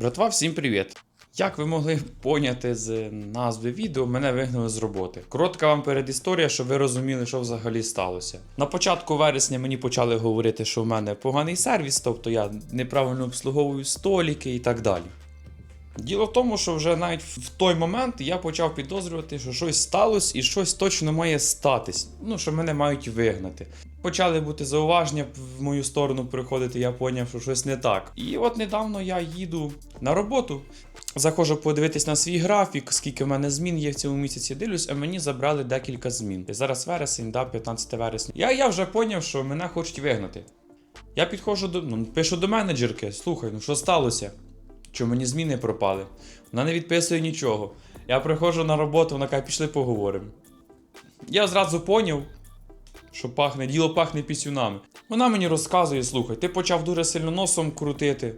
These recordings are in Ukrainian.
Братва, всім привіт! Як ви могли поняти з назви відео, мене вигнали з роботи. Коротка вам передісторія, щоб ви розуміли, що взагалі сталося. На початку вересня мені почали говорити, що в мене поганий сервіс, тобто я неправильно обслуговую століки і так далі. Діло в тому, що вже навіть в той момент я почав підозрювати, що щось сталося і щось точно має статись. Ну, що мене мають вигнати. Почали бути зауваження в мою сторону приходити, я поняв, що щось не так. І от недавно я їду на роботу, заходжу подивитись на свій графік, скільки в мене змін є в цьому місяці. Дивлюсь, а мені забрали декілька змін. І зараз вересень, да, 15 вересня. Я, я вже поняв, що мене хочуть вигнати. Я підходжу до ну, пишу до менеджерки, слухай, ну що сталося? Що мені зміни пропали? Вона не відписує нічого. Я приходжу на роботу, вона каже, пішли поговоримо. Я зразу поняв, що пахне, діло пахне пісюнами. Вона мені розказує: слухай, ти почав дуже сильно носом крутити,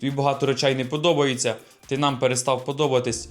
тобі багато речей не подобається, ти нам перестав подобатись,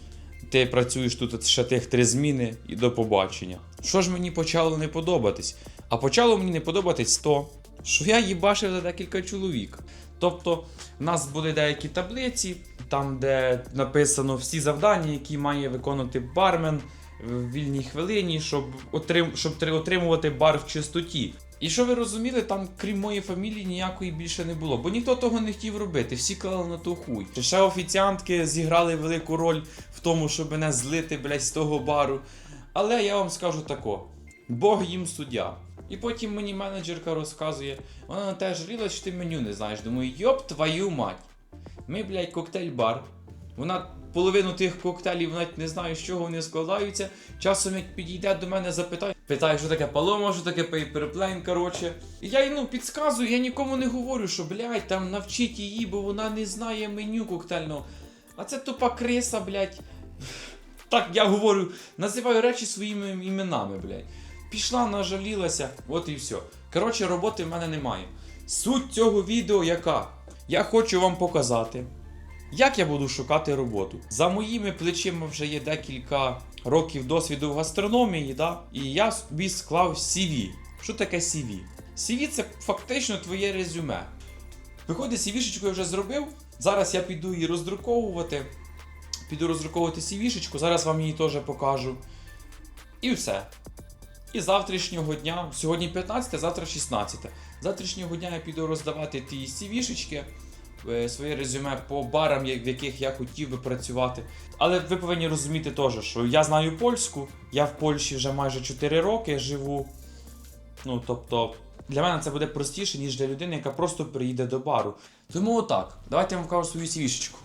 ти працюєш тут ще тих три зміни і до побачення. Що ж мені почало не подобатись? А почало мені не подобатись то, що я їбашив за декілька чоловік. Тобто, в нас були деякі таблиці, там, де написано всі завдання, які має виконувати бармен в вільній хвилині, щоб, отрим... щоб отримувати бар в чистоті. І що ви розуміли, там, крім моєї фамілії, ніякої більше не було, бо ніхто того не хотів робити, всі клали на то хуй. Ще офіціантки зіграли велику роль в тому, щоб мене злити, блядь, з того бару. Але я вам скажу тако: Бог їм суддя. І потім мені менеджерка розказує, вона на те жаліла, що ти меню не знаєш. Думаю, йоп твою мать. Ми, блядь, коктейль-бар. Вона половину тих коктейлів навіть не знає, з чого вони складаються. Часом як підійде до мене, запитає, питає, що таке палома, що таке пейперплейн, коротше. І я їй ну, підказую, я нікому не говорю, що блядь, там навчіть її, бо вона не знає меню коктейльного. А це тупа криса, блядь. Так, я говорю, називаю речі своїми іменами, блядь. Пішла, нажалілася, от і все. Коротше, роботи в мене немає. Суть цього відео яка? Я хочу вам показати, як я буду шукати роботу. За моїми плечима вже є декілька років досвіду в гастрономії, да? і я собі склав CV. Що таке CV? CV це фактично твоє резюме. Виходить, CV-шечку я вже зробив. Зараз я піду її роздруковувати. Піду роздруковувати CV-шечку, зараз вам її теж покажу. І все. І завтрашнього дня, сьогодні 15, завтра 16. Завтрашнього дня я піду роздавати ті CV-шечки, е, своє резюме по барам, в яких я хотів би працювати. Але ви повинні розуміти теж, що я знаю польську, я в Польщі вже майже 4 роки живу. Ну, тобто, для мене це буде простіше, ніж для людини, яка просто приїде до бару. Тому отак, давайте я вам покажу свою CV-шечку.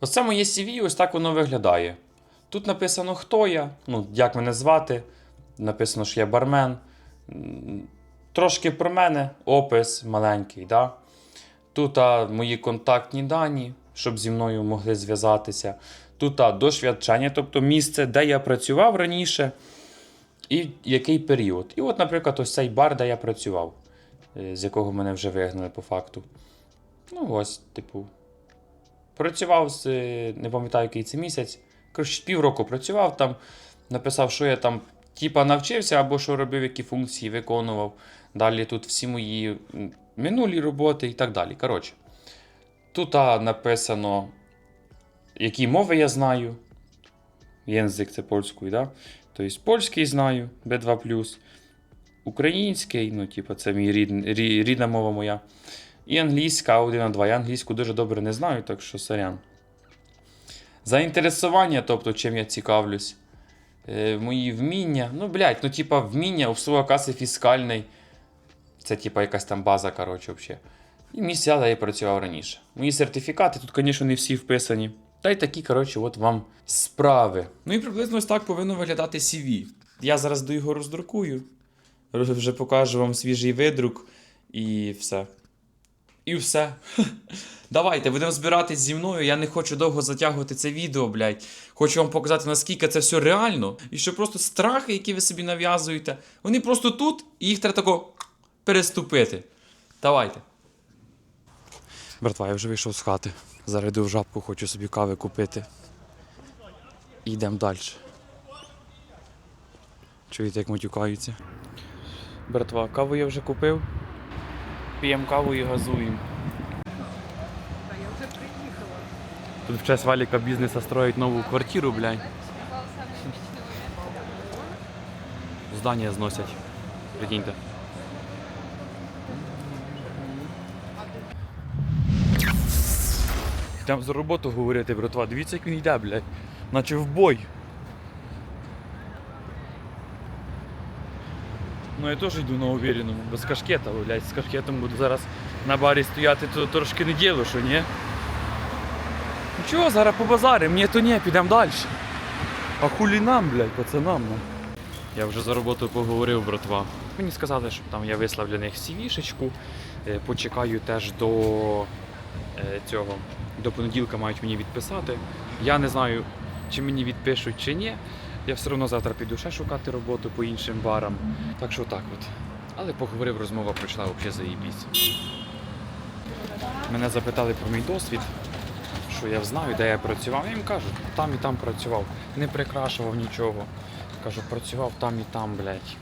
Ось це моє CV, ось так воно виглядає. Тут написано, хто я, ну, як мене звати. Написано, що я бармен. Трошки про мене, опис маленький. Да? Тут а, мої контактні дані, щоб зі мною могли зв'язатися. Тут а, досвідчення, тобто місце, де я працював раніше, і який період. І от, наприклад, ось цей бар, де я працював, е, з якого мене вже вигнали по факту. Ну, ось, типу, працював з, е, не пам'ятаю, який це місяць. Коротше, півроку працював там, написав, що я там типа навчився або що робив, які функції виконував. Далі тут всі мої минулі роботи і так далі. Коротше, тут а, написано, які мови я знаю. Єнзик це польською, да? Тобто польський знаю, B2, український, ну, типу, це мій рід, рі- рідна мова моя. І англійська 1 на 2. Я англійську дуже добре не знаю, так що сорян. Заінтересування, тобто чим я цікавлюсь. Е, мої вміння. Ну, блядь, ну, типа, вміння, обслуга каси фіскальний. Це, типа, якась там база, коротше, взагалі. І місця, де я працював раніше. Мої сертифікати тут, звісно, не всі вписані. Та й такі, коротше, от вам справи. Ну і приблизно ось так повинно виглядати CV. Я зараз до його роздрукую. Вже покажу вам свіжий видрук і все. І все. Давайте, будемо збиратись зі мною. Я не хочу довго затягувати це відео, блядь. Хочу вам показати, наскільки це все реально. І що просто страхи, які ви собі нав'язуєте, вони просто тут, і їх треба тако переступити. Давайте. Братва, я вже вийшов з хати. Зараз йду в жабку, хочу собі кави купити. І йдемо далі. Чуєте, як матюкаються? Братва, каву я вже купив. П'ємо каву і газуємо. Та я вже приїхала. Тут в честь валіка бізнеса строять нову квартиру, блядь. Здання зносять. Прикиньте. Йдемо за роботу говорити, братва. Дивіться, як він йде, блядь. Наче в бой. Ну я теж йду на увереному, без кашкета, блядь, з кашкетом буду зараз на барі стояти, то трошки не діло, що ні? Ну чого, зараз по базарі, мені то ні, підемо далі. А хулі нам, блядь, пацанам. Ну. Я вже за роботу поговорив, братва. Мені сказали, що там я вислав для них CV-шечку, е, почекаю теж до е, цього. До понеділка мають мені відписати. Я не знаю, чи мені відпишуть, чи ні. Я все одно завтра піду ще шукати роботу по іншим барам. Так що так от. Але поговорив, розмова пройшла взагалі заїбісь. Мене запитали про мій досвід, що я знаю, де я працював. Я їм кажу, там і там працював. Не прикрашував нічого. Кажу, працював там і там, блядь.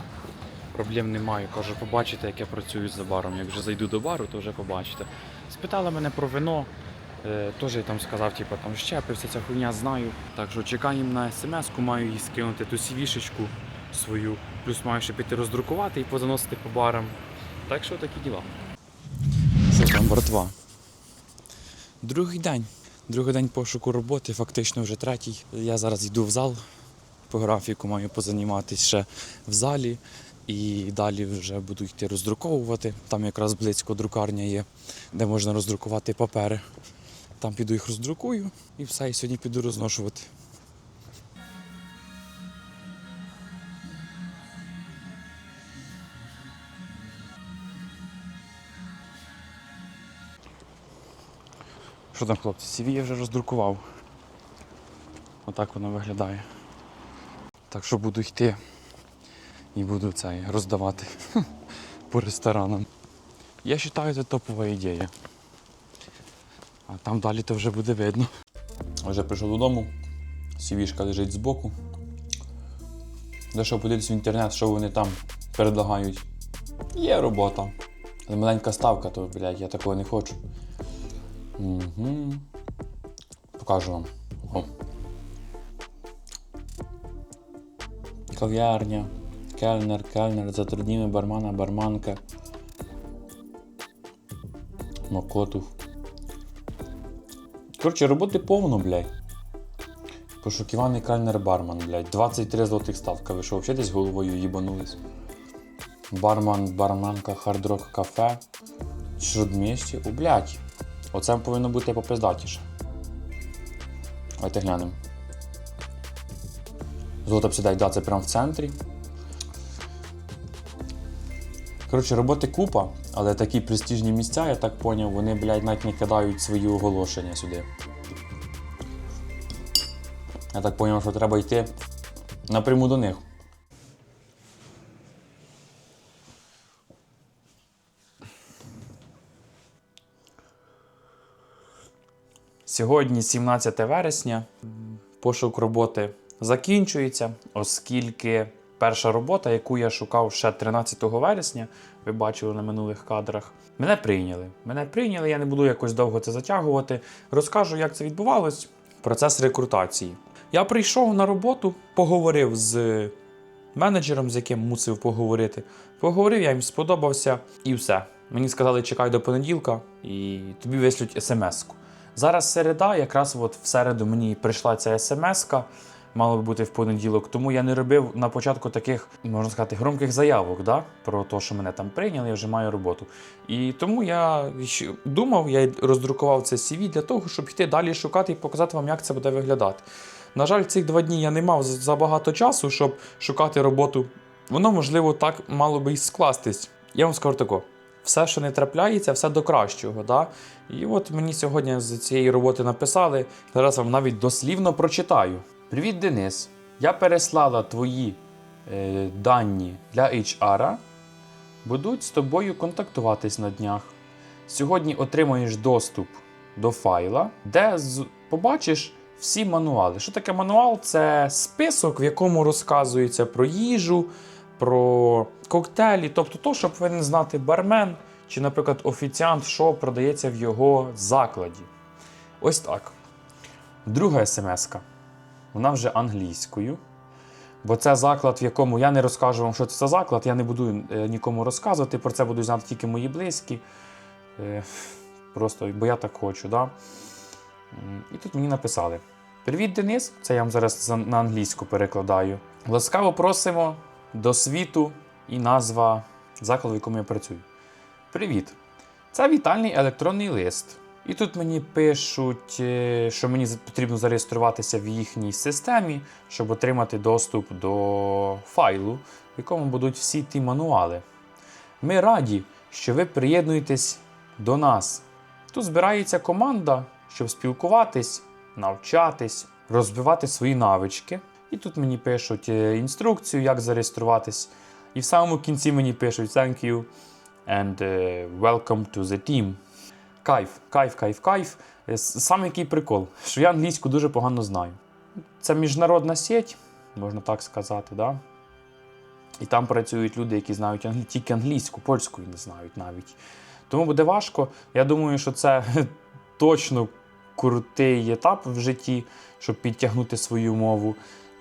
Проблем немає. Кажу, побачите, як я працюю за баром. Як вже зайду до бару, то вже побачите. Спитали мене про вино. Е, Теж я там сказав, типу, там щепи, вся ця хуйня знаю. Так що чекаємо на смс-ку, маю їй скинути ту сівішечку свою. Плюс маю ще піти роздрукувати і позаносити по барам. Так що такі діла. Що там, братва? Другий день. Другий день пошуку роботи, фактично вже третій. Я зараз йду в зал. По графіку маю позаніматися ще в залі. І далі вже буду йти роздруковувати. Там якраз близько друкарня є, де можна роздрукувати папери. Там піду їх роздрукую і все, і сьогодні піду розношувати. Що там, хлопці? CV я вже роздрукував. Отак воно виглядає. Так що буду йти і буду це роздавати по ресторанам. Я вважаю, це топова ідея. А там далі то вже буде видно. Вже прийшов додому, сівішка лежить збоку. Зайшов подивитися в інтернет, що вони там предлагають. Є робота. Але маленька ставка, то, блядь, я такого не хочу. Угу. Покажу вам. О. Кав'ярня, кельнер, кельнер, затрудніми бармана, барманка. Мокотув. Коротше, роботи повно, блядь. Пошуківаний кальнер бармен, блядь. 23 злотих ставка. Ви що, взагалі десь головою їбанулись? Бармен, барменка, хардрок кафе. Шрудмісті. О, блядь. Оце повинно бути попиздатіше. Давайте глянемо. Золото обсідай, да, це прямо в центрі. Коротше, роботи купа, але такі престижні місця, я так поняв, вони, блядь, навіть не кидають свої оголошення сюди. Я так поняв, що треба йти напряму до них. Сьогодні 17 вересня. Пошук роботи закінчується, оскільки перша робота, яку я шукав ще 13 вересня, ви бачили на минулих кадрах, мене прийняли. Мене прийняли, я не буду якось довго це затягувати. Розкажу, як це відбувалось. Процес рекрутації. Я прийшов на роботу, поговорив з менеджером, з яким мусив поговорити. Поговорив, я їм сподобався і все. Мені сказали, чекай до понеділка, і тобі вислють смс-ку. Зараз середа, якраз от в середу мені прийшла ця смс-ка, мало би бути в понеділок, тому я не робив на початку таких, можна сказати, громких заявок да? про те, що мене там прийняли, я вже маю роботу. І тому я думав, я роздрукував це CV для того, щоб йти далі шукати і показати вам, як це буде виглядати. На жаль, цих два дні я не мав забагато часу, щоб шукати роботу. Воно, можливо, так мало би і скластись. Я вам скажу тако. Все, що не трапляється, все до кращого. Да? І от мені сьогодні з цієї роботи написали. Зараз вам навіть дослівно прочитаю. Привіт, Денис. Я переслала твої е, дані для HR. Будуть з тобою контактуватись на днях. Сьогодні отримаєш доступ до файла, де з- побачиш всі мануали. Що таке мануал? Це список, в якому розказується про їжу, про коктейлі, тобто то, що повинен знати бармен чи, наприклад, офіціант, що продається в його закладі. Ось так. Друга смс-ка. Вона вже англійською. Бо це заклад, в якому я не розкажу вам, що це за заклад, я не буду е, нікому розказувати. Про це будуть знати тільки мої близькі. Е, Просто, бо я так хочу. Да? І тут мені написали: Привіт, Денис! Це я вам зараз на англійську перекладаю. Ласкаво просимо до світу і назва закладу, в якому я працюю. Привіт! Це вітальний електронний лист. І тут мені пишуть, е, що мені потрібно зареєструватися в їхній системі, щоб отримати доступ до файлу, в якому будуть всі ті мануали. Ми раді, що ви приєднуєтесь до нас. Тут збирається команда, щоб спілкуватись, навчатись, розвивати свої навички. І тут мені пишуть е, інструкцію, як зареєструватись. І в самому кінці мені пишуть thank you and е, welcome to the team. Кайф, кайф, кайф, кайф. Е, Саме який прикол, що я англійську дуже погано знаю. Це міжнародна сеть, можна так сказати, да? І там працюють люди, які знають англі... тільки англійську, польську не знають навіть. Тому буде важко. Я думаю, що це точно крутий етап в житті, щоб підтягнути свою мову.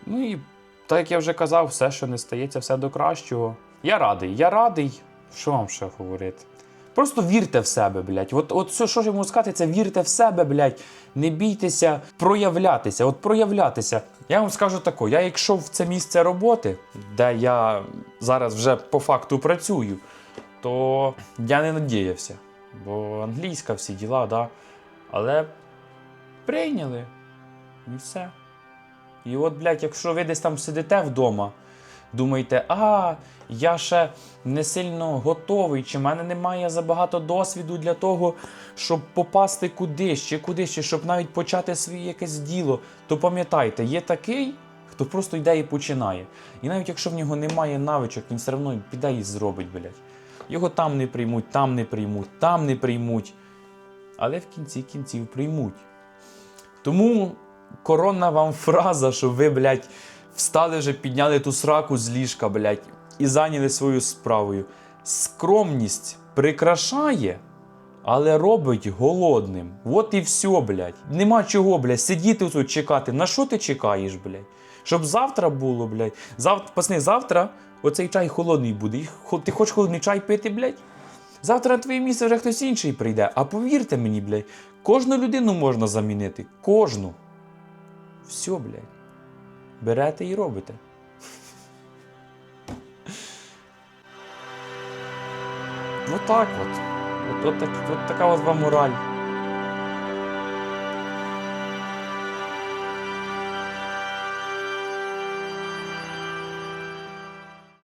Ну і так як я вже казав, все, що не стається, все до кращого. Я радий, я радий. Що вам ще говорити? Просто вірте в себе, блядь. От, от все, що ж я можу сказати, це вірте в себе, блядь. Не бійтеся проявлятися. От проявлятися. Я вам скажу тако: я якщо в це місце роботи, де я зараз вже по факту працюю, то я не надіявся. Бо англійська всі діла, да. Але прийняли. І все. І от, блядь, якщо ви десь там сидите вдома, думаєте, а, я ще не сильно готовий, чи в мене немає забагато досвіду для того, щоб попасти кудись, чи кудись, чи щоб навіть почати своє якесь діло, то пам'ятайте, є такий, хто просто йде і починає. І навіть якщо в нього немає навичок, він все одно піде і зробить, блядь. Його там не приймуть, там не приймуть, там не приймуть. Але в кінці кінців приймуть. Тому коронна вам фраза, що ви, блядь, встали вже, підняли ту сраку з ліжка, блядь, і зайняли свою справою. Скромність прикрашає, але робить голодним. От і все, блядь. Нема чого, блядь, сидіти тут чекати. На що ти чекаєш, блядь? Щоб завтра було, блядь. Завтра, пацани, завтра оцей чай холодний буде. Ти хочеш холодний чай пити, блядь? Завтра на твоє місце вже хтось інший прийде. А повірте мені, блядь, кожну людину можна замінити. Кожну. Все, блядь. Берете і робите. Отак от. От, от, от, от така от вам мораль.